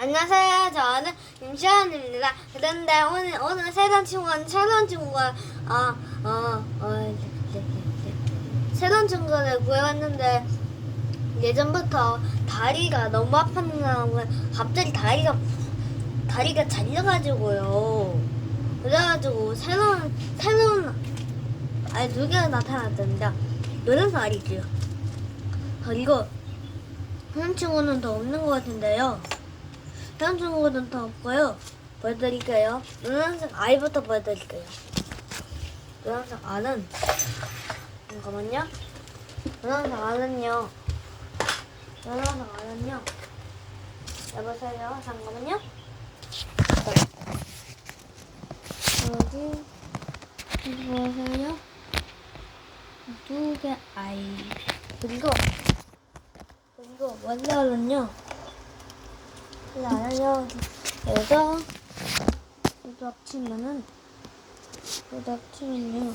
안녕하세요. 저는 임시원입니다. 그런데 오늘 오늘 새로운 친구는 새로운 친구가 어어어 새로운 친구를 구해왔는데 예전부터 다리가 너무 아팠나 갑자기 다리가 다리가 잘려가지고요. 그래가지고 새로운 새로운 아니 두 개가 나타났답니다. 여러 살이죠. 그리고 그런 친구는 더 없는 것 같은데요. 친구는 더 없고요. 보여드릴게요. 노란색 아이부터 보여드릴게요. 노란색 알은 잠깐만요. 노란색 알은요. 노란색 알은요. 여보세요. 잠깐만요. 여기 여기 보세요. 두개 아이 그리고 그리고 원래는요. 나요 여기서 여기 합치면은 여기 합치면요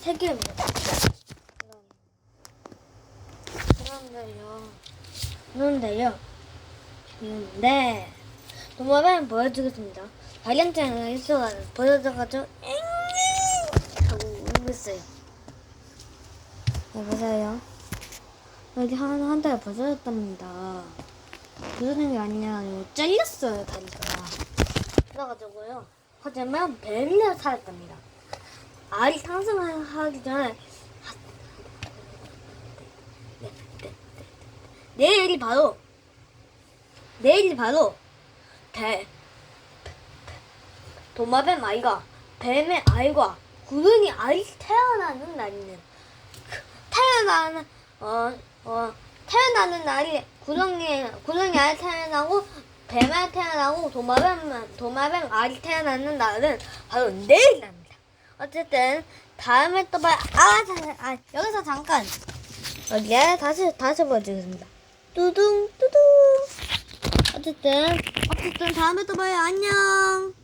세 개입니다. 그런데요. 그런데요. 그런데 도마뱀 보여주겠습니다. 발견장에 있어가 보여줘가지고 엥 하고 울고 있어요. 여보세요. 여기 하나 한 달에 벗어졌답니다. 부서진 게 아니라 잘렸어요 다리가. 그래가지고요. 하지만 뱀을 살았답니다. 알이 상승하기 전에. 내일이 바로 내일이 바로 배 도마뱀 아이가 뱀의 아이가 구름이 아이 태어나는 날이는 태어나는 어, 어, 태어나는 날이 구렁이 구렁이 알이 태어나고 뱀알 태어나고 도마뱀 도마뱀 알이 태어나는 날은 바로 내일입니다. 어쨌든 다음에 또 봐요. 아, 자, 아 여기서 잠깐 여기에 다시 다시 보여드리겠습니다. 뚜둥 뚜둥. 어쨌든 어쨌든 다음에 또 봐요. 안녕.